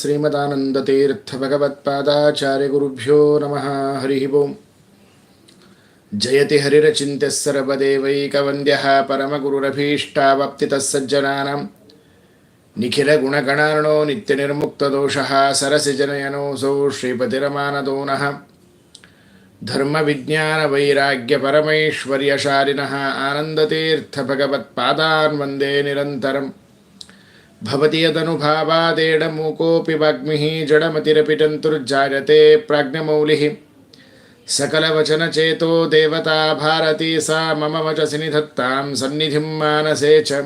श्रीमदानन्दतीर्थभगवत्पादाचार्यगुरुभ्यो नमः हरिः ओम् जयति हरिरचिन्त्यः सर्वदेवैकवन्द्यः परमगुरुरभीष्टावप्तितः सज्जनानां निखिलगुणगणार्णो नित्यनिर्मुक्तदोषः सरसिजनयनोऽसौ श्रीपतिरमानदो नः धर्मविज्ञानवैराग्यपरमैश्वर्यशालिनः आनन्दतीर्थभगवत्पादान् वन्दे निरन्तरम् भवति यदनुभावादेडमूकोऽपि वाग्मिः जडमतिरपि तन्तुर्जायते प्राज्ञमौलिः सकलवचनचेतो देवता भारती सा मम वचसि निधत्तां सन्निधिं मानसे च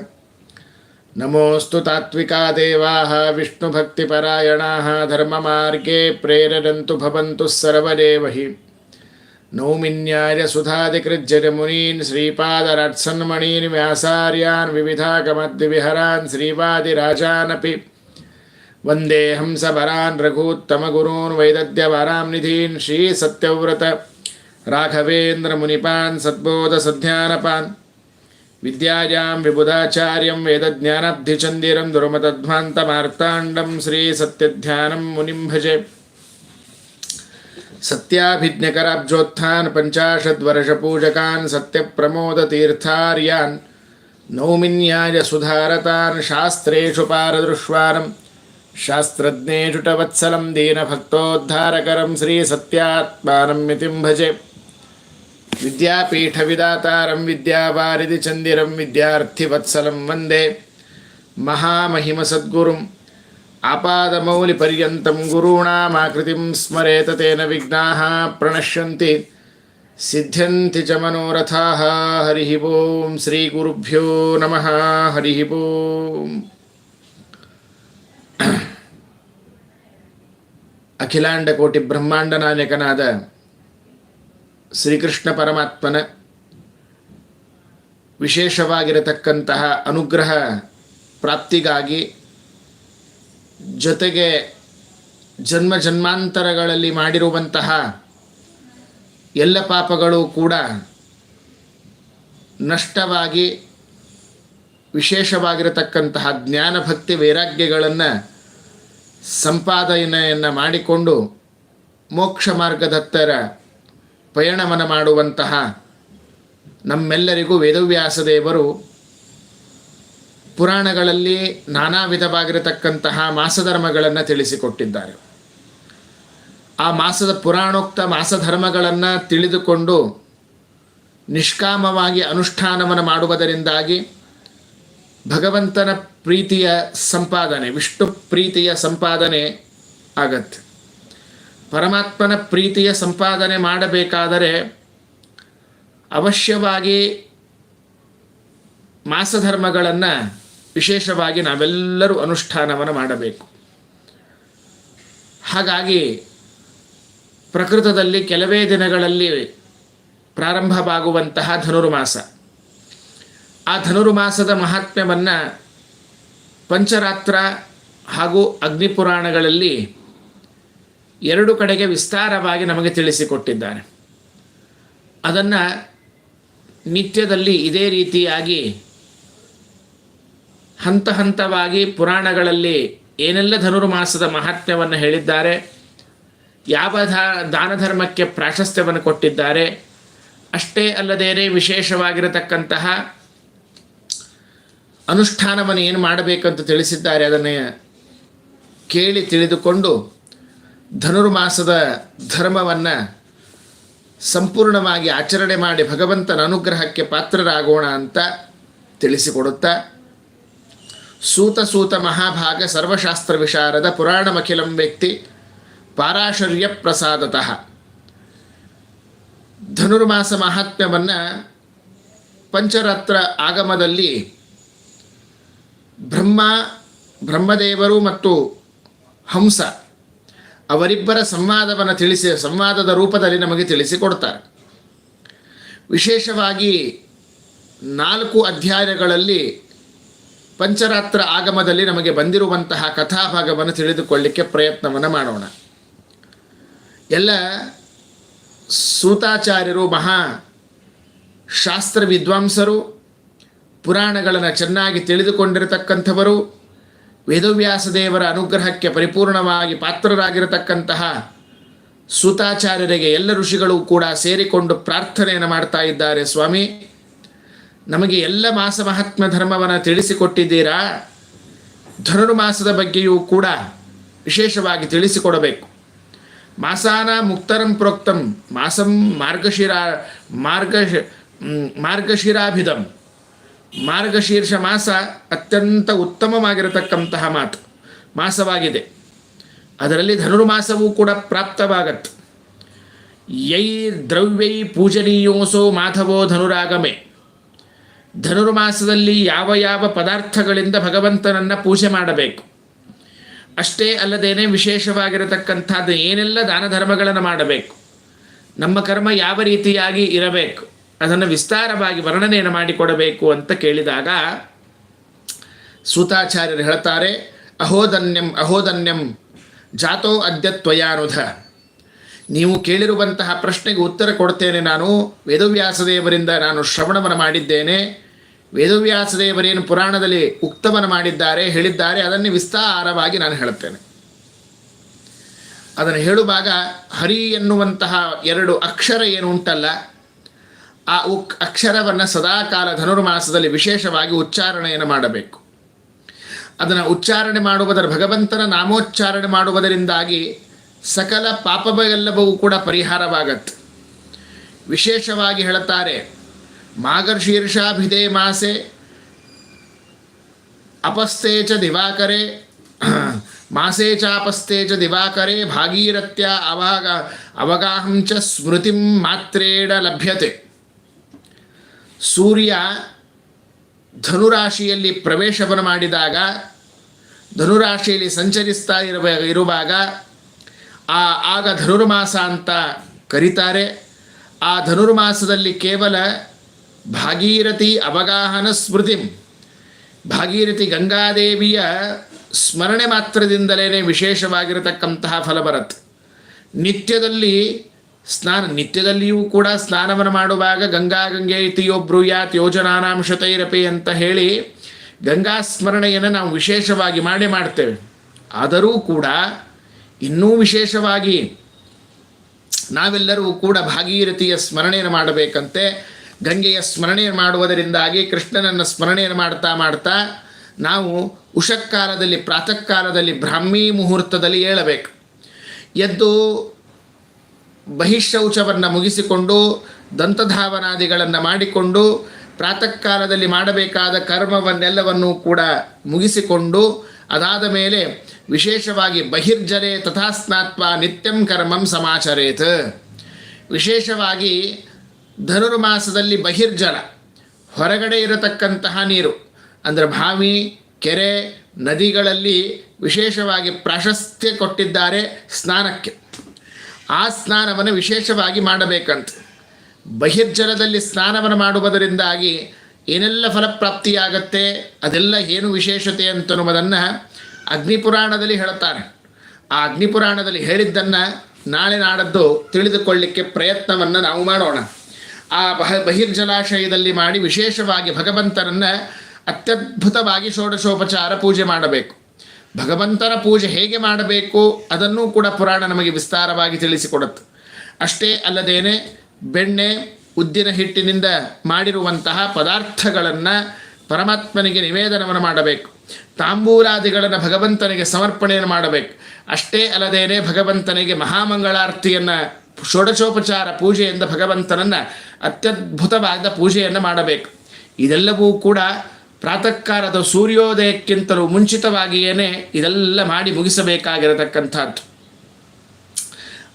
नमोऽस्तु तात्विका देवाः विष्णुभक्तिपरायणाः धर्ममार्गे प्रेरयन्तु भवन्तु सर्वदेव हि नौमिन्याय सुधादिकृज्जमुनीन् श्रीपादरत्सन्मणीन् व्यासार्यान् विविधागमद्विविहरान् श्रीवादिराजानपि। वंदे हंसवरान् रघूत्तमगुरून् वैदद्यवरां निधीन् श्रीसत्यव्रत, राघवेन्द्रमुनिपान् सद्बोधसध्यानपान्। विद्यायां विबुधाचार्यं वेदज्ञानाब्धिचन्दिरं दुर्मतध्वान्तमार्ताण्डं श्रीसत्यध्यानं मुनिं भजे। सत्याभिज्ञकराब्जोत्थान् पञ्चाशद्वर्षपूजकान् सत्यप्रमोदतीर्थार्यान् नौमिन्याय सुधारतान् शास्त्रेषु पारदृश्वानं शास्त्रज्ञेषु च वत्सलं दीनभक्तोद्धारकरं श्रीसत्यात्मानं मितिं भजे। विद्यापीठविदातारं विद्यावारिधिचन्दिरं विद्यार्थिवत्सलं वंदे। ಆಪಾದಮೌಲಿಪರ್ಯಂತಂ ಗುರುಣಾಮಾಕೃತಿಂ ಸ್ಮರೇತ ತೇನ ವಿಘ್ನಾ ಪ್ರಣಶ್ಯಂತಿ. ಸಿದ್ಧಂತಿ ಚ ಮನೋರಥಾ ಹರಿ ಓಂ ಶ್ರೀ ಗುರುಭ್ಯೋ ನಮಃ ಹರಿ ಓಂ. ಅಖಿಲಾಂಡ ಕೋಟಿ ಬ್ರಹ್ಮಾಂಡ ನಾಯಕನಾದ ಶ್ರೀಕೃಷ್ಣ ಪರಮಾತ್ಮನ ವಿಶೇಷವಾಗಿರತಕ್ಕಂತಹ ಅನುಗ್ರಹ ಪ್ರಾಪ್ತಿಗಾಗಿ ಜೊತೆಗೆ ಜನ್ಮ ಜನ್ಮಾಂತರಗಳಲ್ಲಿ ಮಾಡಿರುವಂತಹ ಎಲ್ಲ ಪಾಪಗಳು ಕೂಡ ನಷ್ಟವಾಗಿ ವಿಶೇಷವಾಗಿರತಕ್ಕಂತಹ ಜ್ಞಾನ ಭಕ್ತಿ ವೈರಾಗ್ಯಗಳನ್ನು ಸಂಪಾದನೆಯನ್ನು ಮಾಡಿಕೊಂಡು ಮೋಕ್ಷ ಮಾರ್ಗದತ್ತರ ಪಯಣವನ್ನು ಮಾಡುವಂತಹ ನಮ್ಮೆಲ್ಲರಿಗೂ ವೇದವ್ಯಾಸ ದೇವರು ಪುರಾಣಗಳಲ್ಲಿ ನಾನಾ ವಿಧವಾಗಿರತಕ್ಕಂತಹ ಮಾಸಧರ್ಮಗಳನ್ನು ತಿಳಿಸಿಕೊಟ್ಟಿದ್ದಾರೆ. ಆ ಮಾಸದ ಪುರಾಣೋಕ್ತ ಮಾಸಧರ್ಮಗಳನ್ನು ತಿಳಿದುಕೊಂಡು ನಿಷ್ಕಾಮವಾಗಿ ಅನುಷ್ಠಾನವನ್ನು ಮಾಡುವುದರಿಂದಾಗಿ ಭಗವಂತನ ಪ್ರೀತಿಯ ಸಂಪಾದನೆ, ವಿಷ್ಣು ಪ್ರೀತಿಯ ಸಂಪಾದನೆ ಆಗತ್ತೆ. ಪರಮಾತ್ಮನ ಪ್ರೀತಿಯ ಸಂಪಾದನೆ ಮಾಡಬೇಕಾದರೆ ಅವಶ್ಯವಾಗಿ ಮಾಸಧರ್ಮಗಳನ್ನು ವಿಶೇಷವಾಗಿ ನಾವೆಲ್ಲರೂ ಅನುಷ್ಠಾನವನ್ನು ಮಾಡಬೇಕು. ಹಾಗಾಗಿ ಪ್ರಕೃತದಲ್ಲಿ ಕೆಲವೇ ದಿನಗಳಲ್ಲಿ ಪ್ರಾರಂಭವಾಗುವಂತಹ ಧನುರ್ಮಾಸ. ಆ ಧನುರ್ಮಾಸದ ಮಹಾತ್ಮ್ಯವನ್ನು ಪಂಚರಾತ್ರ ಹಾಗೂ ಅಗ್ನಿಪುರಾಣಗಳಲ್ಲಿ ಎರಡು ಕಡೆಗೆ ವಿಸ್ತಾರವಾಗಿ ನಮಗೆ ತಿಳಿಸಿಕೊಟ್ಟಿದ್ದಾರೆ. ಅದನ್ನು ನಿತ್ಯದಲ್ಲಿ ಇದೇ ರೀತಿಯಾಗಿ ಹಂತ ಹಂತವಾಗಿ ಪುರಾಣಗಳಲ್ಲಿ ಏನೆಲ್ಲ ಧನುರ್ಮಾಸದ ಮಹಾತ್ಮ್ಯವನ್ನು ಹೇಳಿದ್ದಾರೆ, ಯಾವ ದಾನ ಧರ್ಮಕ್ಕೆ ಪ್ರಾಶಸ್ತ್ಯವನ್ನು ಕೊಟ್ಟಿದ್ದಾರೆ, ಅಷ್ಟೇ ಅಲ್ಲದೇನೆ ವಿಶೇಷವಾಗಿರತಕ್ಕಂತಹ ಅನುಷ್ಠಾನವನ್ನು ಏನು ಮಾಡಬೇಕಂತ ತಿಳಿಸಿದ್ದಾರೆ ಅದನ್ನು ಕೇಳಿ ತಿಳಿದುಕೊಂಡು ಧನುರ್ಮಾಸದ ಧರ್ಮವನ್ನು ಸಂಪೂರ್ಣವಾಗಿ ಆಚರಣೆ ಮಾಡಿ ಭಗವಂತನ ಅನುಗ್ರಹಕ್ಕೆ ಪಾತ್ರರಾಗೋಣ ಅಂತ ತಿಳಿಸಿಕೊಡುತ್ತಾ ಸೂತ ಸೂತ ಮಹಾಭಾಗ ಸರ್ವಶಾಸ್ತ್ರ ವಿಶಾರದ ಪುರಾಣಮಖಿಲಂ ವ್ಯಕ್ತಿ ಪಾರಾಶರ್ಯ ಪ್ರಸಾದತಃ. ಧನುರ್ಮಾಸ ಮಹಾತ್ಮ್ಯವನ್ನು ಪಂಚರಾತ್ರ ಆಗಮದಲ್ಲಿ ಬ್ರಹ್ಮ, ಬ್ರಹ್ಮದೇವರು ಮತ್ತು ಹಂಸ ಅವರಿಬ್ಬರ ಸಂವಾದವನ್ನು ತಿಳಿಸಿ, ಸಂವಾದದ ರೂಪದಲ್ಲಿ ನಮಗೆ ತಿಳಿಸಿಕೊಡ್ತಾರೆ. ವಿಶೇಷವಾಗಿ ನಾಲ್ಕು ಅಧ್ಯಾಯಗಳಲ್ಲಿ ಪಂಚರಾತ್ರ ಆಗಮದಲ್ಲಿ ನಮಗೆ ಬಂದಿರುವಂತಹ ಕಥಾಭಾಗವನ್ನು ತಿಳಿದುಕೊಳ್ಳಿಕ್ಕೆ ಪ್ರಯತ್ನವನ್ನು ಮಾಡೋಣ. ಎಲ್ಲ ಸೂತಾಚಾರ್ಯರು ಮಹಾ ಶಾಸ್ತ್ರ ವಿದ್ವಾಂಸರು, ಪುರಾಣಗಳನ್ನು ಚೆನ್ನಾಗಿ ತಿಳಿದುಕೊಂಡಿರತಕ್ಕಂಥವರು ವೇದವ್ಯಾಸ ದೇವರ ಅನುಗ್ರಹಕ್ಕೆ ಪರಿಪೂರ್ಣವಾಗಿ ಪಾತ್ರರಾಗಿರತಕ್ಕಂತಹ ಸೂತಾಚಾರ್ಯರಿಗೆ ಎಲ್ಲ ಋಷಿಗಳು ಕೂಡ ಸೇರಿಕೊಂಡು ಪ್ರಾರ್ಥನೆಯನ್ನು ಮಾಡ್ತಾ ಇದ್ದಾರೆ ಸ್ವಾಮಿ. ನಮಗೆ ಎಲ್ಲ ಮಾಸ ಮಹಾತ್ಮ ಧರ್ಮವನ್ನು ತಿಳಿಸಿಕೊಟ್ಟಿದ್ದೀರಾ? ಧನುರ್ಮಾಸದ ಬಗ್ಗೆಯೂ ಕೂಡ ವಿಶೇಷವಾಗಿ ತಿಳಿಸಿಕೊಡಬೇಕು. ಮಾಸಾನ ಮುಕ್ತರಂ ಪ್ರೋಕ್ತಂ, ಮಾಸಂ ಮಾರ್ಗಶಿರ, ಮಾರ್ಗ ಮಾರ್ಗಶಿರಾಭಿಧಂ. ಮಾರ್ಗಶೀರ್ಷ ಮಾಸ ಅತ್ಯಂತ ಉತ್ತಮವಾಗಿರತಕ್ಕಂತಹ ಮಾತು, ಮಾಸವಾಗಿದೆ. ಅದರಲ್ಲಿ ಧನುರ್ಮಾಸವೂ ಕೂಡ ಪ್ರಾಪ್ತವಾಗತ್ತೆ. ಯೈ ದ್ರವ್ಯೈ ಪೂಜನೀಯೋಸೋ ಮಾಧವೋ ಧನುರಾಗಮೆ. ಧನುರ್ಮಾಸದಲ್ಲಿ ಯಾವ ಯಾವ ಪದಾರ್ಥಗಳಿಂದ ಭಗವಂತನನ್ನು ಪೂಜೆ ಮಾಡಬೇಕು? ಅಷ್ಟೇ ಅಲ್ಲದೇನೆ ವಿಶೇಷವಾಗಿರತಕ್ಕಂಥದ್ದು ಏನೆಲ್ಲ ದಾನ ಧರ್ಮಗಳನ್ನು ಮಾಡಬೇಕು? ನಮ್ಮ ಕರ್ಮ ಯಾವ ರೀತಿಯಾಗಿ ಇರಬೇಕು? ಅದನ್ನು ವಿಸ್ತಾರವಾಗಿ ವರ್ಣನೆಯನ್ನು ಮಾಡಿಕೊಡಬೇಕು ಅಂತ ಕೇಳಿದಾಗ ಸೂತಾಚಾರ್ಯರು ಹೇಳ್ತಾರೆ, ಅಹೋದನ್ಯಂ ಅಹೋದನ್ಯಂ, ಜಾತೋ ಅದ್ಯತ್ವಯಾನುಧ. ನೀವು ಕೇಳಿರುವಂತಹ ಪ್ರಶ್ನೆಗೆ ಉತ್ತರ ಕೊಡ್ತೇನೆ ನಾನು. ವೇದವ್ಯಾಸದೇವರಿಂದ ನಾನು ಶ್ರವಣವನ್ನು ಮಾಡಿದ್ದೇನೆ. ವೇದವ್ಯಾಸದೇವರೇನು ಪುರಾಣದಲ್ಲಿ ಉಕ್ತವನ್ನು ಮಾಡಿದ್ದಾರೆ, ಹೇಳಿದ್ದಾರೆ, ಅದನ್ನೇ ವಿಸ್ತಾರವಾಗಿ ನಾನು ಹೇಳುತ್ತೇನೆ. ಅದನ್ನು ಹೇಳುವಾಗ ಹರಿ ಎನ್ನುವಂತಹ ಎರಡು ಅಕ್ಷರ ಏನು ಉಂಟಲ್ಲ, ಆ ಉಕ್ ಅಕ್ಷರವನ್ನು ಸದಾಕಾಲ ಧನುರ್ಮಾಸದಲ್ಲಿ ವಿಶೇಷವಾಗಿ ಉಚ್ಚಾರಣೆಯನ್ನು ಮಾಡಬೇಕು. ಅದನ್ನು ಉಚ್ಚಾರಣೆ ಮಾಡುವುದರ ಭಗವಂತನ ನಾಮೋಚ್ಚಾರಣೆ ಮಾಡುವುದರಿಂದಾಗಿ ಸಕಲ ಪಾಪಗಳೆಲ್ಲವೂ ಕೂಡ ಪರಿಹಾರವಾಗತ್ತೆ ವಿಶೇಷವಾಗಿ ಹೇಳುತ್ತಾರೆ ಮಾಗರ್ಶೀರ್ಷಾಭಿಧೇ ಮಾಸೆ ಅಪಸ್ಥೆ ಚ ದಿವಾಕರೆ, ಮಾಸೇ ಚಾಪಸ್ಥೆ ಚ ದಿವಾಕರೆ, ಭಾಗೀರಥ್ಯ ಅವಾಗ ಅವಗಾಹಂ ಚ ಸ್ಮೃತಿಂ ಮಾತ್ರೇಣ ಲಭ್ಯತೆ. ಸೂರ್ಯ ಧನುರಾಶಿಯಲ್ಲಿ ಪ್ರವೇಶವನ್ನು ಮಾಡಿದಾಗ, ಧನುರಾಶಿಯಲ್ಲಿ ಸಂಚರಿಸ್ತಾ ಇರುವ, ಇರುವಾಗ ಆ, ಆಗ ಧನುರ್ಮಾಸ ಅಂತ ಕರೀತಾರೆ. ಆ ಧನುರ್ಮಾಸದಲ್ಲಿ ಕೇವಲ ಭಾಗೀರಥಿ ಅವಗಾಹನ ಸ್ಮೃತಿ. ಭಾಗೀರಥಿ ಗಂಗಾದೇವಿಯ ಸ್ಮರಣೆ ಮಾತ್ರದಿಂದಲೇ ವಿಶೇಷವಾಗಿರತಕ್ಕಂತಹ ಫಲ ಬರುತ್ತೆ ನಿತ್ಯದಲ್ಲಿ ಸ್ನಾನ, ನಿತ್ಯದಲ್ಲಿಯೂ ಕೂಡ ಸ್ನಾನವನ್ನು ಮಾಡುವಾಗ ಗಂಗಾ ಗಂಗೆ ಇತಿಯೋ ಬ್ರೂಯಾತ್ ಯೋಜನಾನಾಂಶತೈರಪಿ ಅಂತ ಹೇಳಿ ಗಂಗಾ ಸ್ಮರಣೆಯನ್ನು ನಾವು ವಿಶೇಷವಾಗಿ ಮಾಡೇ ಮಾಡ್ತೇವೆ. ಆದರೂ ಕೂಡ ಇನ್ನೂ ವಿಶೇಷವಾಗಿ ನಾವೆಲ್ಲರೂ ಕೂಡ ಭಾಗೀರಥಿಯ ಸ್ಮರಣೆಯನ್ನು ಮಾಡಬೇಕಂತೆ. ಗಂಗೆಯ ಸ್ಮರಣೆಯನ್ನು ಮಾಡುವುದರಿಂದಾಗಿ ಕೃಷ್ಣನನ್ನು ಸ್ಮರಣೆಯನ್ನು ಮಾಡ್ತಾ ಮಾಡ್ತಾ ನಾವು ಉಷಕ್ಕಾಲದಲ್ಲಿ ಪ್ರಾತಃ ಕಾಲದಲ್ಲಿ ಬ್ರಾಹ್ಮಿ ಮುಹೂರ್ತದಲ್ಲಿ ಏಳಬೇಕು. ಎದ್ದು ಬಹಿಶೌಚವನ್ನು ಮುಗಿಸಿಕೊಂಡು ದಂತಧಾವನಾದಿಗಳನ್ನು ಮಾಡಿಕೊಂಡು ಪ್ರಾತಃ ಕಾಲದಲ್ಲಿ ಮಾಡಬೇಕಾದ ಕರ್ಮವನ್ನೆಲ್ಲವನ್ನೂ ಕೂಡ ಮುಗಿಸಿಕೊಂಡು ಅದಾದ ಮೇಲೆ ವಿಶೇಷವಾಗಿ ಬಹಿರ್ಜರೆ ತಥಾ ಸ್ನಾತ್ವ ನಿತ್ಯಂ ಕರ್ಮಂ ಸಮಾಚರೇತ್. ವಿಶೇಷವಾಗಿ ಧನುರ್ಮಾಸದಲ್ಲಿ ಬಹಿರ್ಜಲ ಹೊರಗಡೆ ಇರತಕ್ಕಂತಹ ನೀರು, ಅಂದರೆ ಭಾವಿ, ಕೆರೆ, ನದಿಗಳಲ್ಲಿ ವಿಶೇಷವಾಗಿ ಪ್ರಾಶಸ್ತ್ಯ ಕೊಟ್ಟಿದ್ದಾರೆ ಸ್ನಾನಕ್ಕೆ. ಆ ಸ್ನಾನವನ್ನು ವಿಶೇಷವಾಗಿ ಮಾಡಬೇಕಂತ. ಬಹಿರ್ಜಲದಲ್ಲಿ ಸ್ನಾನವನ್ನು ಮಾಡುವುದರಿಂದಾಗಿ ಏನೆಲ್ಲ ಫಲಪ್ರಾಪ್ತಿಯಾಗತ್ತೆ, ಅದೆಲ್ಲ ಏನು ವಿಶೇಷತೆ ಅಂತನ್ನುವುದನ್ನು ಅಗ್ನಿಪುರಾಣದಲ್ಲಿ ಹೇಳುತ್ತಾರೆ. ಆ ಅಗ್ನಿಪುರಾಣದಲ್ಲಿ ಹೇಳಿದ್ದನ್ನು ನಾಳೆ ನಾಡದ್ದು ತಿಳಿದುಕೊಳ್ಳಿಕ್ಕೆ ಪ್ರಯತ್ನವನ್ನು ನಾವು ಮಾಡೋಣ. ಆ ಬಹ ಬಹಿರ್ಜಲಾಶಯದಲ್ಲಿ ಮಾಡಿ ವಿಶೇಷವಾಗಿ ಭಗವಂತನನ್ನು ಅತ್ಯದ್ಭುತವಾಗಿ ಷೋಡಶೋಪಚಾರ ಪೂಜೆ ಮಾಡಬೇಕು. ಭಗವಂತನ ಪೂಜೆ ಹೇಗೆ ಮಾಡಬೇಕು ಅದನ್ನೂ ಕೂಡ ಪುರಾಣ ನಮಗೆ ವಿಸ್ತಾರವಾಗಿ ತಿಳಿಸಿಕೊಡುತ್ತೆ. ಅಷ್ಟೇ ಅಲ್ಲದೇನೆ ಬೆಣ್ಣೆ, ಉದ್ದಿನ ಹಿಟ್ಟಿನಿಂದ ಮಾಡಿರುವಂತಹ ಪದಾರ್ಥಗಳನ್ನು ಪರಮಾತ್ಮನಿಗೆ ನಿವೇದನವನ್ನು ಮಾಡಬೇಕು. ತಾಂಬೂಲಾದಿಗಳನ್ನು ಭಗವಂತನಿಗೆ ಸಮರ್ಪಣೆಯನ್ನು ಮಾಡಬೇಕು. ಅಷ್ಟೇ ಅಲ್ಲದೇನೆ ಭಗವಂತನಿಗೆ ಮಹಾಮಂಗಳಾರತಿಯನ್ನು, ಷೋಡಶೋಪಚಾರ ಪೂಜೆಯಿಂದ ಭಗವಂತನನ್ನು ಅತ್ಯದ್ಭುತವಾದ ಪೂಜೆಯನ್ನು ಮಾಡಬೇಕು. ಇದೆಲ್ಲವೂ ಕೂಡ ಪ್ರಾತಃ ಕಾಲದ ಸೂರ್ಯೋದಯಕ್ಕಿಂತಲೂ ಮುಂಚಿತವಾಗಿಯೇ ಇದೆಲ್ಲ ಮಾಡಿ ಮುಗಿಸಬೇಕಾಗಿರತಕ್ಕಂಥದ್ದು.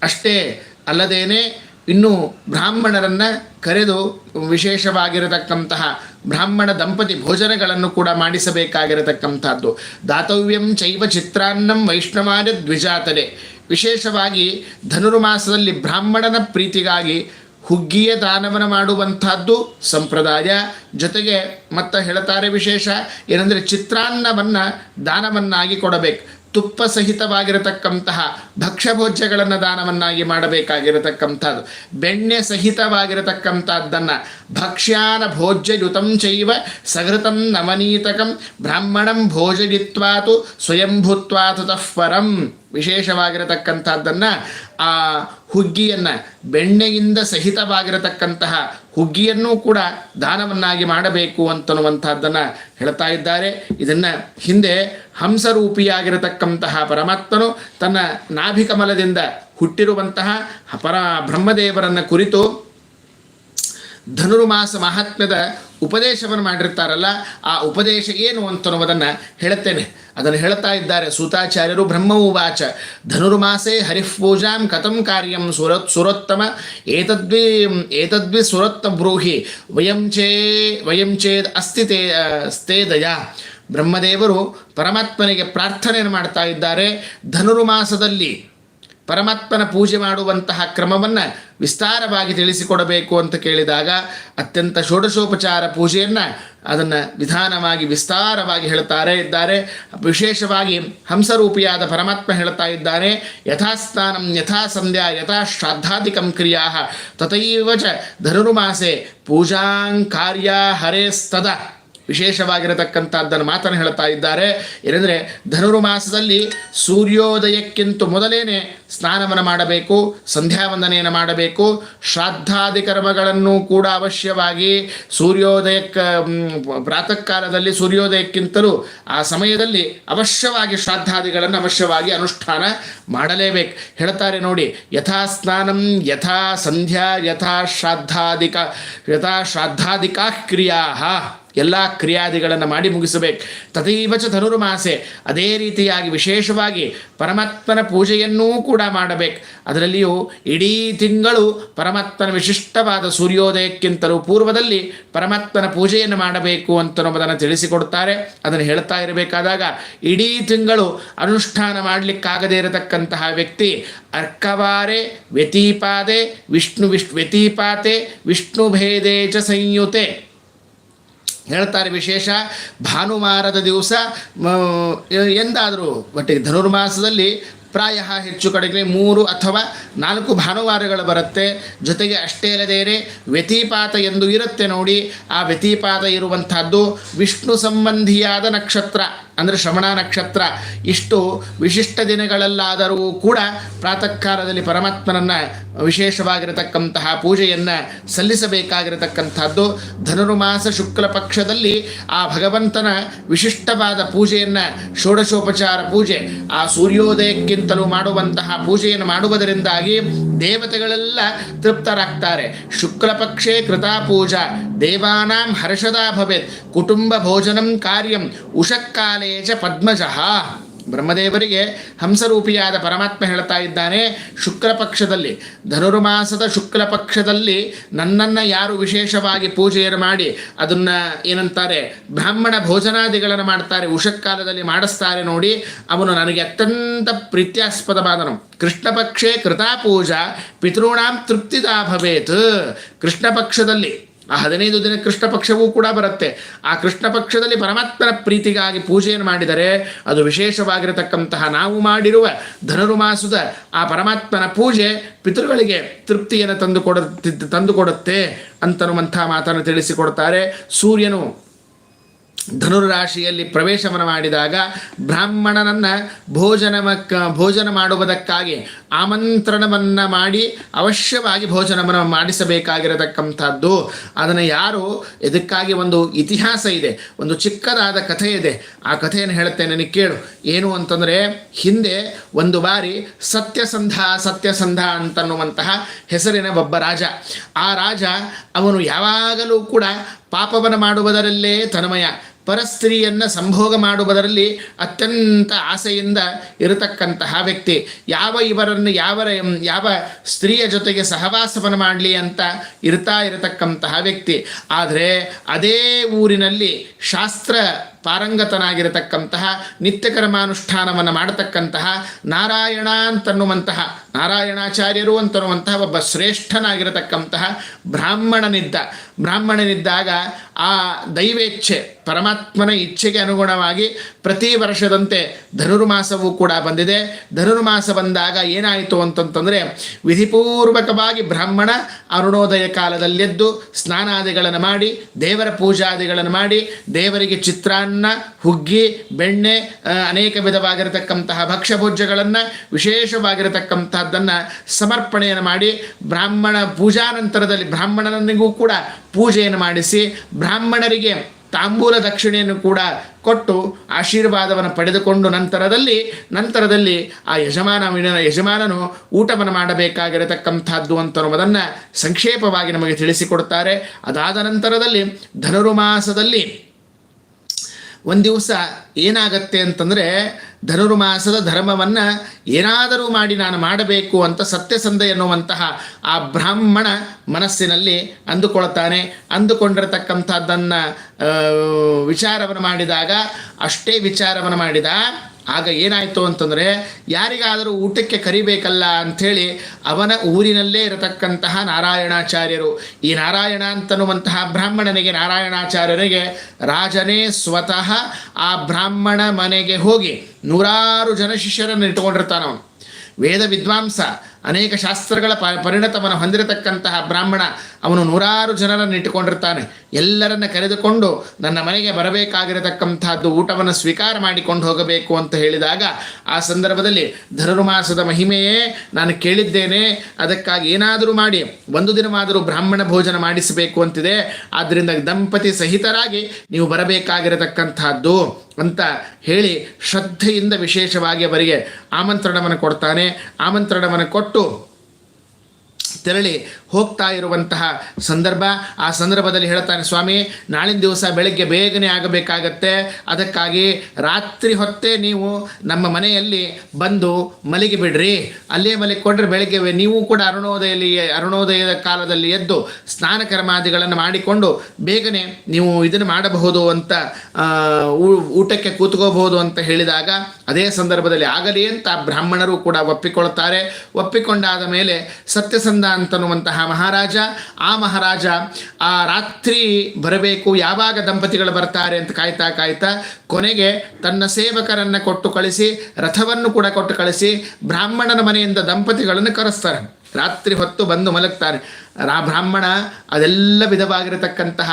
ಅಷ್ಟೇ ಅಲ್ಲದೇನೆ ಇನ್ನು ಬ್ರಾಹ್ಮಣರನ್ನು ಕರೆದು ವಿಶೇಷವಾಗಿರತಕ್ಕಂತಹ ಬ್ರಾಹ್ಮಣ ದಂಪತಿ ಭೋಜನಗಳನ್ನು ಕೂಡ ಮಾಡಿಸಬೇಕಾಗಿರತಕ್ಕಂಥದ್ದು. ದಾತವ್ಯಂ ಚೈವ ಚಿತ್ರಾನ್ನಂ ವೈಷ್ಣವಾದ ದ್ವಿಜಾತನೆ ವಿಶೇಷವಾಗಿ ಧನುರ್ಮಾಸದಲ್ಲಿ ಬ್ರಾಹ್ಮಣನ ಪ್ರೀತಿಗಾಗಿ ಹುಗ್ಗಿಯ ದಾನವನ್ನು ಮಾಡುವಂಥದ್ದು ಸಂಪ್ರದಾಯ. ಜೊತೆಗೆ ಮತ್ತೆ ಹೇಳ್ತಾರೆ ವಿಶೇಷ, ಏನಂದರೆ ಚಿತ್ರಾನ್ನವನ್ನು ದಾನವನ್ನಾಗಿ ಕೊಡಬೇಕು. ತುಪ್ಪ ಸಹಿತವಾಗಿರತಕ್ಕಂತಹ ಭಕ್ಷ್ಯಭೋಜ್ಯಗಳನ್ನು ದಾನವನ್ನಾಗಿ ಮಾಡಬೇಕಾಗಿರತಕ್ಕಂಥದ್ದು. ಬೆಣ್ಣೆ ಸಹಿತವಾಗಿರತಕ್ಕಂಥದ್ದನ್ನು ಭಕ್ಷ್ಯಾನ ಭೋಜ್ಯಯುತಂ ಚೈವ ಸಘೃತಂ ನವನೀತಕಂ ಬ್ರಾಹ್ಮಣಂ ಭೋಜಯಿತ್ವಾತು ಸ್ವಯಂಭೂತ್ವಾತು ತಃಪರಂ ವಿಶೇಷವಾಗಿರತಕ್ಕಂಥದ್ದನ್ನು ಆ ಹುಗ್ಗಿಯನ್ನು ಬೆಣ್ಣೆಯಿಂದ ಸಹಿತವಾಗಿರತಕ್ಕಂತಹ ಹುಗ್ಗಿಯನ್ನೂ ಕೂಡ ದಾನವನ್ನಾಗಿ ಮಾಡಬೇಕು ಅಂತನ್ನುವಂಥದ್ದನ್ನು ಹೇಳ್ತಾ ಇದ್ದಾರೆ. ಇದನ್ನು ಹಿಂದೆ ಹಂಸರೂಪಿಯಾಗಿರತಕ್ಕಂತಹ ಪರಮಾತ್ಮನು ತನ್ನ ನಾಭಿಕಮಲದಿಂದ ಹುಟ್ಟಿರುವಂತಹ ಪರ ಬ್ರಹ್ಮದೇವರನ್ನು ಕುರಿತು ಧನುರ್ಮಾಸ ಮಹಾತ್ಮ್ಯದ ಉಪದೇಶವನ್ನು ಮಾಡಿರ್ತಾರಲ್ಲ, ಆ ಉಪದೇಶ ಏನು ಅಂತನ್ನುವುದನ್ನು ಹೇಳುತ್ತೇನೆ. ಅದನ್ನು ಹೇಳ್ತಾ ಇದ್ದಾರೆ ಸೂತಾಚಾರ್ಯರು ಬ್ರಹ್ಮವುವಾಚ ಧನುರ್ಮಾಸೆ ಹರಿಪೂಜಾಂ ಕಥಂ ಕಾರ್ಯಂ ಸುರತ್ ಸುರೋತ್ತಮ ಏತದ್ವಿ ಏತದ್ವಿ ಸುರತ್ತ ಬ್ರೂಹಿ. ವಯಂ ಚೇ, ವಯಂ ಚೇದ್ ಅಸ್ತಿ ತೇ ಸ್ಥೇದಯ ಬ್ರಹ್ಮದೇವರು ಪರಮಾತ್ಮನಿಗೆ ಪ್ರಾರ್ಥನೆಯನ್ನು ಮಾಡ್ತಾ ಇದ್ದಾರೆ. ಧನುರ್ಮಾಸದಲ್ಲಿ ಪರಮಾತ್ಮನ ಪೂಜೆ ಮಾಡುವಂತಹ ಕ್ರಮವನ್ನು ವಿಸ್ತಾರವಾಗಿ ತಿಳಿಸಿಕೊಡಬೇಕು ಅಂತ ಕೇಳಿದಾಗ ಅತ್ಯಂತ ಷೋಡಶೋಪಚಾರ ಪೂಜೆಯನ್ನು ಅದನ್ನು ವಿಧಾನವಾಗಿ ವಿಸ್ತಾರವಾಗಿ ಹೇಳ್ತಾರೆ ಇದ್ದಾರೆ. ವಿಶೇಷವಾಗಿ ಹಂಸರೂಪಿಯಾದ ಪರಮಾತ್ಮ ಹೇಳ್ತಾ ಇದ್ದಾನೆ ಯಥಾಸ್ಥಾನಂ ಯಥಾ ಸಂಧ್ಯಾ ಯಥಾ ಶ್ರಾದ್ದಾಧಿಕಂ ಕ್ರಿಯಾ ತಥೈವ ಚ ಧನುರ್ಮಾಸೆ ಪೂಜಾಂ ಕಾರ್ಯ ಹರೇಸ್ತದ ವಿಶೇಷವಾಗಿರತಕ್ಕಂಥದ್ದನ್ನು ಮಾತನ್ನು ಹೇಳ್ತಾ ಇದ್ದಾರೆ. ಏನೆಂದರೆ ಧನುರ್ಮಾಸದಲ್ಲಿ ಸೂರ್ಯೋದಯಕ್ಕಿಂತ ಮೊದಲೇನೆ ಸ್ನಾನವನ್ನು ಮಾಡಬೇಕು ಸಂಧ್ಯಾ ವಂದನೆಯನ್ನು ಮಾಡಬೇಕು. ಶ್ರಾದ್ದಾದಿ ಕರ್ಮಗಳನ್ನು ಕೂಡ ಅವಶ್ಯವಾಗಿ ಸೂರ್ಯೋದಯಕ್ಕೆ ಪ್ರಾತಃ ಕಾಲದಲ್ಲಿ ಸೂರ್ಯೋದಯಕ್ಕಿಂತಲೂ ಆ ಸಮಯದಲ್ಲಿ ಅವಶ್ಯವಾಗಿ ಶ್ರಾದ್ದಾದಿಗಳನ್ನು ಅವಶ್ಯವಾಗಿ ಅನುಷ್ಠಾನ ಮಾಡಲೇಬೇಕು. ಹೇಳ್ತಾರೆ ನೋಡಿ, ಯಥಾ ಸ್ನಾನಂ ಯಥಾ ಸಂಧ್ಯಾ ಯಥಾ ಶ್ರಾದ್ದಾದಿಕ ಯಥಾ ಶ್ರಾದ್ದಾದಿಕಾ ಕ್ರಿಯಾ. ಎಲ್ಲ ಕ್ರಿಯಾದಿಗಳನ್ನು ಮಾಡಿ ಮುಗಿಸಬೇಕು. ತಥೀವಚ ಧನುರ್ಮಾಸೆ. ಅದೇ ರೀತಿಯಾಗಿ ವಿಶೇಷವಾಗಿ ಪರಮಾತ್ಮನ ಪೂಜೆಯನ್ನೂ ಕೂಡ ಮಾಡಬೇಕು. ಅದರಲ್ಲಿಯೂ ಇಡೀ ತಿಂಗಳು ಪರಮಾತ್ಮನ ವಿಶಿಷ್ಟವಾದ ಸೂರ್ಯೋದಯಕ್ಕಿಂತಲೂ ಪೂರ್ವದಲ್ಲಿ ಪರಮಾತ್ಮನ ಪೂಜೆಯನ್ನು ಮಾಡಬೇಕು ಅಂತನ್ನೋದನ್ನು ತಿಳಿಸಿಕೊಡ್ತಾರೆ. ಅದನ್ನು ಹೇಳ್ತಾ ಇರಬೇಕಾದಾಗ ಇಡೀ ತಿಂಗಳು ಅನುಷ್ಠಾನ ಮಾಡಲಿಕ್ಕಾಗದೇ ಇರತಕ್ಕಂತಹ ವ್ಯಕ್ತಿ ಅರ್ಕವಾರೆ ವ್ಯತೀಪಾದೆ ವಿಷ್ಣು ವಿಶ್ ವ್ಯತೀಪಾತೆ ವಿಷ್ಣು ಭೇದೇ ಚ ಸಂಯುತೆ. ಹೇಳ್ತಾರೆ ವಿಶೇಷ. ಭಾನುವಾರದ ದಿವಸ ಎಂದಾದರೂ ಬಟ್ ಧನುರ್ಮಾಸದಲ್ಲಿ ಪ್ರಾಯ ಹೆಚ್ಚು ಕಡೆಗೆ ಮೂರು ಅಥವಾ ನಾಲ್ಕು ಭಾನುವಾರಗಳು ಬರುತ್ತೆ. ಜೊತೆಗೆ ಅಷ್ಟೇ ಅಲ್ಲದೇನೆ ವ್ಯತಿಪಾತ ಎಂದು ಇರುತ್ತೆ ನೋಡಿ. ಆ ವ್ಯತಿಪಾತ ಇರುವಂಥದ್ದು ವಿಷ್ಣು ಸಂಬಂಧಿಯಾದ ನಕ್ಷತ್ರ, ಅಂದರೆ ಶ್ರವಣ ನಕ್ಷತ್ರ. ಇಷ್ಟು ವಿಶಿಷ್ಟ ದಿನಗಳಲ್ಲಾದರೂ ಕೂಡ ಪ್ರಾತಃ ಕಾಲದಲ್ಲಿ ಪರಮಾತ್ಮನನ್ನು ವಿಶೇಷವಾಗಿರತಕ್ಕಂತಹ ಪೂಜೆಯನ್ನು ಸಲ್ಲಿಸಬೇಕಾಗಿರತಕ್ಕಂಥದ್ದು. ಧನುರ್ಮಾಸ ಶುಕ್ಲ ಪಕ್ಷದಲ್ಲಿ ಆ ಭಗವಂತನ ವಿಶಿಷ್ಟವಾದ ಪೂಜೆಯನ್ನು ಷೋಡಶೋಪಚಾರ ಪೂಜೆ, ಆ ಸೂರ್ಯೋದಯಕ್ಕಿಂತಲೂ ಮಾಡುವಂತಹ ಪೂಜೆಯನ್ನು ಮಾಡುವುದರಿಂದಾಗಿ ದೇವತೆಗಳೆಲ್ಲ ತೃಪ್ತರಾಗ್ತಾರೆ. ಶುಕ್ಲ ಪಕ್ಷೇ ಕೃತಾ ಪೂಜಾ, ದೇವಾನಾಂ ಹರ್ಷದಾ ಭವೇತ್, ಕುಟುಂಬ ಭೋಜನಂ ಕಾರ್ಯಂ ಉಷಕ್ಕಾಲೇ ಚ ಪದ್ಮಜಃ. ಬ್ರಹ್ಮದೇವರಿಗೆ ಹಂಸರೂಪಿಯಾದ ಪರಮಾತ್ಮ ಹೇಳ್ತಾ ಇದ್ದಾನೆ, ಶುಕ್ಲ ಪಕ್ಷದಲ್ಲಿ. ಧನುರ್ಮಾಸದ ಶುಕ್ಲ ಪಕ್ಷದಲ್ಲಿ ನನ್ನನ್ನು ಯಾರು ವಿಶೇಷವಾಗಿ ಪೂಜೆಯನ್ನು ಮಾಡಿ ಅದನ್ನು ಏನಂತಾರೆ, ಬ್ರಾಹ್ಮಣ ಭೋಜನಾದಿಗಳನ್ನು ಮಾಡ್ತಾರೆ ಉಷಕ್ಕಾಲದಲ್ಲಿ ಮಾಡಿಸ್ತಾರೆ ನೋಡಿ, ಅವನು ನನಗೆ ಅತ್ಯಂತ ಪ್ರೀತ್ಯಾಸ್ಪದವಾದನು ಕೃಷ್ಣ ಪಕ್ಷೇ ಕೃತಾ ಪೂಜಾ ಪಿತೃಣಾಂ ತೃಪ್ತಿದಾ ಭವೇತ್ ಕೃಷ್ಣ ಪಕ್ಷದಲ್ಲಿ ಆ ಹದಿನೈದು ದಿನ ಕೃಷ್ಣ ಪಕ್ಷವೂ ಕೂಡ ಬರುತ್ತೆ. ಆ ಕೃಷ್ಣ ಪಕ್ಷದಲ್ಲಿ ಪರಮಾತ್ಮನ ಪ್ರೀತಿಗಾಗಿ ಪೂಜೆಯನ್ನು ಮಾಡಿದರೆ ಅದು ವಿಶೇಷವಾಗಿರತಕ್ಕಂತಹ ನಾವು ಮಾಡಿರುವ ಧನುರ್ಮಾಸದ ಆ ಪರಮಾತ್ಮನ ಪೂಜೆ ಪಿತೃಗಳಿಗೆ ತೃಪ್ತಿಯನ್ನು ತಂದು ಕೊಡ ತಂದುಕೊಡುತ್ತೆ ಅಂತನ್ನುವಂಥ ಮಾತನ್ನು ತಿಳಿಸಿಕೊಡ್ತಾರೆ. ಸೂರ್ಯನು ಧನುರ್ರಾಶಿಯಲ್ಲಿ ಪ್ರವೇಶವನ್ನು ಮಾಡಿದಾಗ ಬ್ರಾಹ್ಮಣನನ್ನು ಭೋಜನ ಭೋಜನ ಮಾಡುವುದಕ್ಕಾಗಿ ಆಮಂತ್ರಣವನ್ನು ಮಾಡಿ ಅವಶ್ಯವಾಗಿ ಭೋಜನವನ್ನು ಮಾಡಿಸಬೇಕಾಗಿರತಕ್ಕಂಥದ್ದು. ಅದನ್ನು ಯಾರು ಇದಕ್ಕಾಗಿ ಒಂದು ಇತಿಹಾಸ ಇದೆ, ಒಂದು ಚಿಕ್ಕದಾದ ಕಥೆ ಇದೆ, ಆ ಕಥೆಯನ್ನು ಹೇಳುತ್ತೇನೆ ನನಗೆ ಕೇಳು. ಏನು ಅಂತಂದರೆ, ಹಿಂದೆ ಒಂದು ಬಾರಿ ಸತ್ಯಸಂಧ ಸತ್ಯಸಂಧ ಅಂತನ್ನುವಂತಹ ಹೆಸರಿನ ಒಬ್ಬ ರಾಜ. ಆ ರಾಜ ಅವನು ಯಾವಾಗಲೂ ಕೂಡ ಪಾಪವನ್ನು ಮಾಡುವುದರಲ್ಲೇ ತನ್ಮಯ, ಪರಸ್ತ್ರೀಯನ್ನು ಸಂಭೋಗ ಮಾಡುವುದರಲ್ಲಿ ಅತ್ಯಂತ ಆಸೆಯಿಂದ ಇರತಕ್ಕಂತಹ ವ್ಯಕ್ತಿ. ಯಾವ ಇವರನ್ನು ಯಾವ ಯಾವ ಸ್ತ್ರೀಯ ಜೊತೆಗೆ ಸಹವಾಸವನ್ನು ಮಾಡಲಿ ಅಂತ ಇರ್ತಾ ಇರತಕ್ಕಂತಹ ವ್ಯಕ್ತಿ. ಆದರೆ ಅದೇ ಊರಿನಲ್ಲಿ ಶಾಸ್ತ್ರ ಪಾರಂಗತನಾಗಿರತಕ್ಕಂತಹ ನಿತ್ಯಕರ್ಮಾನುಷ್ಠಾನವನ್ನು ಮಾಡತಕ್ಕಂತಹ ನಾರಾಯಣ ಅಂತನ್ನುವಂತಹ ನಾರಾಯಣಾಚಾರ್ಯರು ಅಂತನ್ನುವಂತಹ ಒಬ್ಬ ಶ್ರೇಷ್ಠನಾಗಿರತಕ್ಕಂತಹ ಬ್ರಾಹ್ಮಣನಿದ್ದ. ಬ್ರಾಹ್ಮಣನಿದ್ದಾಗ ಆ ದೈವೇಚ್ಛೆ, ಪರಮಾತ್ಮನ ಇಚ್ಛೆಗೆ ಅನುಗುಣವಾಗಿ ಪ್ರತಿ ವರ್ಷದಂತೆ ಧನುರ್ಮಾಸವೂ ಕೂಡ ಬಂದಿದೆ. ಧನುರ್ಮಾಸ ಬಂದಾಗ ಏನಾಯಿತು ಅಂತಂತಂದರೆ ವಿಧಿಪೂರ್ವಕವಾಗಿ ಬ್ರಾಹ್ಮಣ ಅರುಣೋದಯ ಕಾಲದಲ್ಲೆದ್ದು ಸ್ನಾನಾದಿಗಳನ್ನು ಮಾಡಿ, ದೇವರ ಪೂಜಾದಿಗಳನ್ನು ಮಾಡಿ, ದೇವರಿಗೆ ಚಿತ್ರಾನ್ನ ಹುಗ್ಗಿ, ಬೆಣ್ಣೆ ಅನೇಕ ವಿಧವಾಗಿರತಕ್ಕಂತಹ ಭಕ್ಷ್ಯಭೋಜ್ಯಗಳನ್ನು ವಿಶೇಷವಾಗಿರತಕ್ಕಂತಹದ್ದನ್ನು ಸಮರ್ಪಣೆಯನ್ನು ಮಾಡಿ ಬ್ರಾಹ್ಮಣ ಪೂಜಾ ನಂತರದಲ್ಲಿ ಬ್ರಾಹ್ಮಣನಿಗೂ ಕೂಡ ಪೂಜೆಯನ್ನು ಮಾಡಿಸಿ ಬ್ರಾಹ್ಮಣರಿಗೆ ತಾಂಬೂಲ ದಕ್ಷಿಣೆಯನ್ನು ಕೂಡ ಕೊಟ್ಟು ಆಶೀರ್ವಾದವನ್ನು ಪಡೆದುಕೊಂಡು ನಂತರದಲ್ಲಿ ನಂತರದಲ್ಲಿ ಆ ಯಜಮಾನ ಯಜಮಾನನು ಊಟವನ್ನು ಮಾಡಬೇಕಾಗಿರತಕ್ಕಂಥದ್ದು ಅಂತನ್ನುವುದನ್ನು ಸಂಕ್ಷೇಪವಾಗಿ ನಮಗೆ ತಿಳಿಸಿಕೊಡ್ತಾರೆ ಅದಾದ ನಂತರದಲ್ಲಿ ಧನುರ್ಮಾಸದಲ್ಲಿ ಒಂದು ದಿವಸ ಏನಾಗತ್ತೆ ಅಂತಂದರೆ ಧನುರ್ಮಾಸದ ಧರ್ಮವನ್ನು ಏನಾದರೂ ಮಾಡಿ ನಾನು ಮಾಡಬೇಕು ಅಂತ ಸತ್ಯಸಂಧ ಎನ್ನುವಂತಹ ಆ ಬ್ರಾಹ್ಮಣ ಮನಸ್ಸಿನಲ್ಲಿ ಅಂದುಕೊಳ್ತಾನೆ. ಅಂದುಕೊಂಡಿರತಕ್ಕಂಥದ್ದನ್ನು ವಿಚಾರವನ್ನು ಮಾಡಿದಾಗ, ಅಷ್ಟೇ ವಿಚಾರವನ್ನು ಮಾಡಿದ ಆಗ ಏನಾಯಿತು ಅಂತಂದರೆ, ಯಾರಿಗಾದರೂ ಊಟಕ್ಕೆ ಕರಿಬೇಕಲ್ಲ ಅಂಥೇಳಿ ಅವನ ಊರಿನಲ್ಲೇ ಇರತಕ್ಕಂತಹ ನಾರಾಯಣಾಚಾರ್ಯರು. ಈ ನಾರಾಯಣ ಅಂತನ್ನುವಂತಹ ಬ್ರಾಹ್ಮಣನಿಗೆ ನಾರಾಯಣಾಚಾರ್ಯರಿಗೆ ರಾಜನೇ ಸ್ವತಃ ಆ ಬ್ರಾಹ್ಮಣ ಮನೆಗೆ ಹೋಗಿ ನೂರಾರು ಜನ ಶಿಷ್ಯರನ್ನು ಇಟ್ಟುಕೊಂಡಿರ್ತಾನವನು. ವೇದ ವಿದ್ವಾಂಸ ಅನೇಕ ಶಾಸ್ತ್ರಗಳ ಪ, ಪರಿಣತವನ್ನು ಹೊಂದಿರತಕ್ಕಂತಹ ಬ್ರಾಹ್ಮಣ ಅವನು ನೂರಾರು ಜನರನ್ನು ಇಟ್ಟುಕೊಂಡಿರ್ತಾನೆ. ಎಲ್ಲರನ್ನ ಕರೆದುಕೊಂಡು ನನ್ನ ಮನೆಗೆ ಬರಬೇಕಾಗಿರತಕ್ಕಂತಹದ್ದು ಊಟವನ್ನು ಸ್ವೀಕಾರ ಮಾಡಿಕೊಂಡು ಹೋಗಬೇಕು ಅಂತ ಹೇಳಿದಾಗ ಆ ಸಂದರ್ಭದಲ್ಲಿ ಧನುರ್ಮಾಸದ ಮಹಿಮೆಯೇ ನಾನು ಕೇಳಿದ್ದೇನೆ. ಅದಕ್ಕಾಗಿ ಏನಾದರೂ ಮಾಡಿ, ಒಂದು ದಿನವಾದರೂ ಬ್ರಾಹ್ಮಣ ಭೋಜನ ಮಾಡಿಸಬೇಕು ಅಂತಿದೆ. ಆದ್ದರಿಂದ ದಂಪತಿ ಸಹಿತರಾಗಿ ನೀವು ಬರಬೇಕಾಗಿರತಕ್ಕಂತಹದ್ದು ಅಂತ ಹೇಳಿ ಶ್ರದ್ಧೆಯಿಂದ ವಿಶೇಷವಾಗಿ ಅವರಿಗೆ ಆಮಂತ್ರಣವನ್ನು ಕೊಡ್ತಾನೆ. ಆಮಂತ್ರಣವನ್ನು ಕೊಟ್ಟು ತೆರಳಿ ಹೋಗ್ತಾ ಇರುವಂತಹ ಸಂದರ್ಭ. ಆ ಸಂದರ್ಭದಲ್ಲಿ ಹೇಳ್ತಾನೆ, ಸ್ವಾಮಿ, ನಾಳಿನ ದಿವಸ ಬೆಳಗ್ಗೆ ಬೇಗನೆ ಆಗಬೇಕಾಗತ್ತೆ. ಅದಕ್ಕಾಗಿ ರಾತ್ರಿ ಹೊತ್ತೇ ನೀವು ನಮ್ಮ ಮನೆಯಲ್ಲಿ ಬಂದು ಮಲಗಿ ಬಿಡ್ರಿ ಅಲ್ಲೇ ಮಲಗಿಕೊಂಡ್ರೆ ಬೆಳಗ್ಗೆ ನೀವು ಕೂಡ ಅರುಣೋದಯಲ್ಲಿ ಅರುಣೋದಯದ ಕಾಲದಲ್ಲಿ ಎದ್ದು ಸ್ನಾನ ಕರ್ಮಾದಿಗಳನ್ನು ಮಾಡಿಕೊಂಡು ಬೇಗನೆ ನೀವು ಇದನ್ನು ಮಾಡಬಹುದು ಅಂತ ಊಟಕ್ಕೆ ಕೂತ್ಕೋಬಹುದು ಅಂತ ಹೇಳಿದಾಗ ಅದೇ ಸಂದರ್ಭದಲ್ಲಿ ಆಗಲಿ ಅಂತ ಬ್ರಾಹ್ಮಣರು ಕೂಡ ಒಪ್ಪಿಕೊಳ್ತಾರೆ. ಒಪ್ಪಿಕೊಂಡಾದ ಮೇಲೆ ಸತ್ಯಸಂಧ ಅಂತನ್ನುವಂತಹ ಮಹಾರಾಜ, ಆ ಮಹಾರಾಜ, ಆ ರಾತ್ರಿ ಬರಬೇಕು, ಯಾವಾಗ ದಂಪತಿಗಳು ಬರ್ತಾರೆ ಅಂತ ಕಾಯ್ತಾ ಕಾಯ್ತಾ ಕೊನೆಗೆ ತನ್ನ ಸೇವಕರನ್ನು ಕೊಟ್ಟು ಕಳಿಸಿ, ರಥವನ್ನು ಕೂಡ ಕೊಟ್ಟು ಕಳಿಸಿ ಬ್ರಾಹ್ಮಣನ ಮನೆಯಿಂದ ದಂಪತಿಗಳನ್ನು ಕರೆಸ್ತಾರೆ. ರಾತ್ರಿ ಹೊತ್ತು ಬಂದು ಮಲಗ್ತಾರೆ. ರಾ ಬ್ರಾಹ್ಮಣ ಅದೆಲ್ಲ ವಿಧವಾಗಿರತಕ್ಕಂತಹ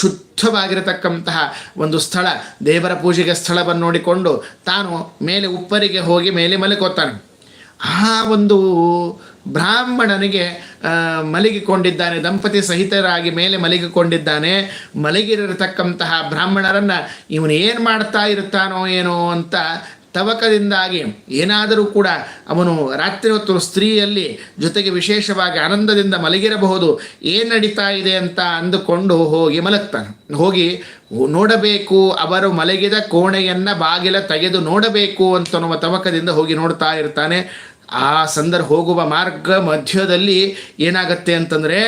ಶುದ್ಧವಾಗಿರತಕ್ಕಂತಹ ಒಂದು ಸ್ಥಳ. ದೇವರ ಪೂಜೆಗೆ ಸ್ಥಳವನ್ನು ನೋಡಿಕೊಂಡು ತಾನು ಮೇಲೆ ಉಪ್ಪರಿಗೆ ಹೋಗಿ ಮೇಲೆ ಮಲಕೋತಾನೆ ಆ ಒಂದು ಬ್ರಾಹ್ಮಣನಿಗೆ ಮಲಗಿಕೊಂಡಿದ್ದಾನೆ, ದಂಪತಿ ಸಹಿತರಾಗಿ ಮೇಲೆ ಮಲಗಿಕೊಂಡಿದ್ದಾನೆ, ಮಲಗಿರತಕ್ಕಂತಹ ಬ್ರಾಹ್ಮಣರನ್ನು ಇವನು ಏನು ಮಾಡ್ತಾ ಇರ್ತಾನೋ ಏನೋ ಅಂತ ತವಕದಿಂದಾಗಿ ಏನಾದರೂ ಕೂಡ ಅವನು ರಾತ್ರಿ ಹೊತ್ತು ಸ್ತ್ರೀಯಲ್ಲಿ ಜೊತೆಗೆ ವಿಶೇಷವಾಗಿ ಆನಂದದಿಂದ ಮಲಗಿರಬಹುದು. ಏನು ನಡೀತಾ ಇದೆ ಅಂತ ಅಂದುಕೊಂಡು ಹೋಗಿ ಮಲಗ್ತಾನೆ. ಹೋಗಿ ನೋಡಬೇಕು, ಅವರು ಮಲಗಿದ ಕೋಣೆಯನ್ನು ಬಾಗಿಲ ತೆಗೆದು ನೋಡಬೇಕು ಅಂತನ್ನುವ ತವಕದಿಂದ ಹೋಗಿ ನೋಡ್ತಾ ಇರ್ತಾನೆ. ಆ ಸಂದರ್ಭ ಹೋಗುವ ಮಾರ್ಗ ಮಧ್ಯದಲ್ಲಿ ಏನಾಗತ್ತೆ ಅಂತಂದರೆ,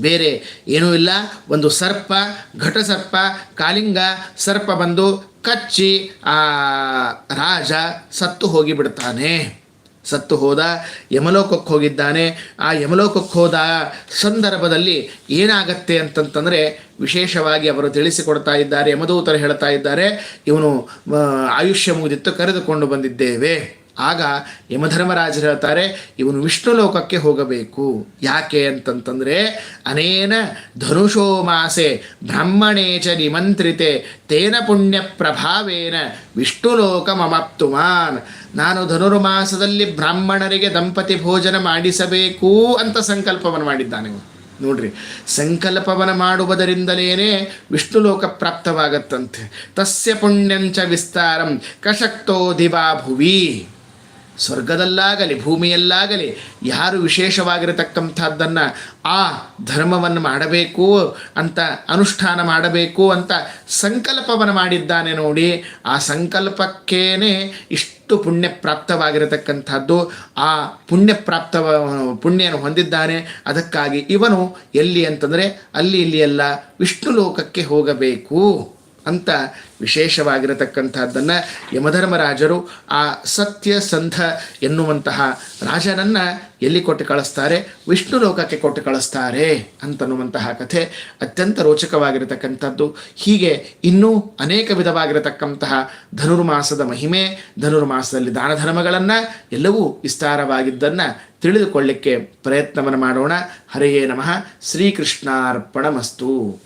ಬೇರೆ ಏನೂ ಇಲ್ಲ. ಒಂದು ಸರ್ಪ, ಘಟಸರ್ಪ ಕಾಲಿಂಗ ಸರ್ಪ ಬಂದು ಕಚ್ಚಿ ಆ ರಾಜ ಸತ್ತು ಹೋಗಿಬಿಡ್ತಾನೆ. ಸತ್ತು ಹೋದ ಯಮಲೋಕಕ್ಕೆ ಹೋಗಿದ್ದಾನೆ. ಆ ಯಮಲೋಕಕ್ಕೆ ಹೋದ ಸಂದರ್ಭದಲ್ಲಿ ಏನಾಗತ್ತೆ ಅಂತಂತಂದರೆ ವಿಶೇಷವಾಗಿ ಅವರು ತಿಳಿಸಿಕೊಡ್ತಾ ಇದ್ದಾರೆ, ಯಮದೂತರು ಹೇಳ್ತಾ ಇದ್ದಾರೆ, ಇವನು ಆಯುಷ್ಯ ಮುಗಿದಿತ್ತು, ಕರೆದುಕೊಂಡು ಬಂದಿದ್ದೇವೆ. ಆಗ ಯಮಧರ್ಮರಾಜರು ಹೇಳ್ತಾರೆ, ಇವನು ವಿಷ್ಣು ಲೋಕಕ್ಕೆ ಹೋಗಬೇಕು. ಯಾಕೆ ಅಂತಂತಂದರೆ, ಅನೇನ ಧನುಷೋ ಮಾಸೆ ಬ್ರಾಹ್ಮಣೇ ಚ ನಿಮಂತ್ರಿತೆ ತೇನ ಪುಣ್ಯ ಪ್ರಭಾವೇನ ವಿಷ್ಣು ಲೋಕ ಮಮಪ್ತುಮಾನ್ ನಾನು ಧನುರ್ಮಾಸದಲ್ಲಿ ಬ್ರಾಹ್ಮಣರಿಗೆ ದಂಪತಿ ಭೋಜನ ಮಾಡಿಸಬೇಕು ಅಂತ ಸಂಕಲ್ಪವನ್ನು ಮಾಡಿದ್ದಾನೆ. ನೋಡ್ರಿ, ಸಂಕಲ್ಪವನ್ನು ಮಾಡುವುದರಿಂದಲೇ ವಿಷ್ಣು ಲೋಕ ಪ್ರಾಪ್ತವಾಗತ್ತಂತೆ. ತಸ್ಯ ಪುಣ್ಯಂಚ ವಿಸ್ತಾರಂ ಕಶಕ್ತೋ ದಿವಾ ಭುವಿ. ಸ್ವರ್ಗದಲ್ಲಾಗಲಿ, ಭೂಮಿಯಲ್ಲಾಗಲಿ, ಯಾರು ವಿಶೇಷವಾಗಿರತಕ್ಕಂಥದ್ದನ್ನು ಆ ಧರ್ಮವನ್ನು ಮಾಡಬೇಕು ಅಂತ, ಅನುಷ್ಠಾನ ಮಾಡಬೇಕು ಅಂತ ಸಂಕಲ್ಪವನ್ನು ಮಾಡಿದ್ದಾನೆ ನೋಡಿ, ಆ ಸಂಕಲ್ಪಕ್ಕೇನೆ ಇಷ್ಟು ಪುಣ್ಯ ಪ್ರಾಪ್ತವಾಗಿರತಕ್ಕಂಥದ್ದು ಆ ಪುಣ್ಯ ಪ್ರಾಪ್ತ ಪುಣ್ಯನ ಹೊಂದಿದ್ದಾನೆ. ಅದಕ್ಕಾಗಿ ಇವನು ಎಲ್ಲಿ ಅಂತಂದರೆ ಅಲ್ಲಿ ಇಲ್ಲಿ ಎಲ್ಲ ವಿಷ್ಣು ಲೋಕಕ್ಕೆ ಹೋಗಬೇಕು. ಅಂತ ವಿಶೇಷವಾಗಿರತಕ್ಕಂಥದ್ದನ್ನು ಯಮಧರ್ಮರಾಜರು ಆ ಸತ್ಯಸಂಧ ಎನ್ನುವಂತಹ ರಾಜನನ್ನು ಎಲ್ಲಿ ಕೊಟ್ಟು ಕಳಿಸ್ತಾರೆ? ವಿಷ್ಣು ಲೋಕಕ್ಕೆ ಕೊಟ್ಟು ಕಳಿಸ್ತಾರೆ ಅಂತನ್ನುವಂತಹ ಕಥೆ ಅತ್ಯಂತ ರೋಚಕವಾಗಿರತಕ್ಕಂಥದ್ದು. ಹೀಗೆ ಇನ್ನೂ ಅನೇಕ ವಿಧವಾಗಿರತಕ್ಕಂತಹ ಧನುರ್ಮಾಸದ ಮಹಿಮೆ, ಧನುರ್ಮಾಸದಲ್ಲಿ ದಾನ ಧರ್ಮಗಳನ್ನು ಎಲ್ಲವೂ ವಿಸ್ತಾರವಾಗಿದ್ದನ್ನು ತಿಳಿದುಕೊಳ್ಳಿಕ್ಕೆ ಪ್ರಯತ್ನವನ್ನು ಮಾಡೋಣ. ಹರೆಯೇ ನಮಃ. ಶ್ರೀಕೃಷ್ಣಾರ್ಪಣಮಸ್ತು.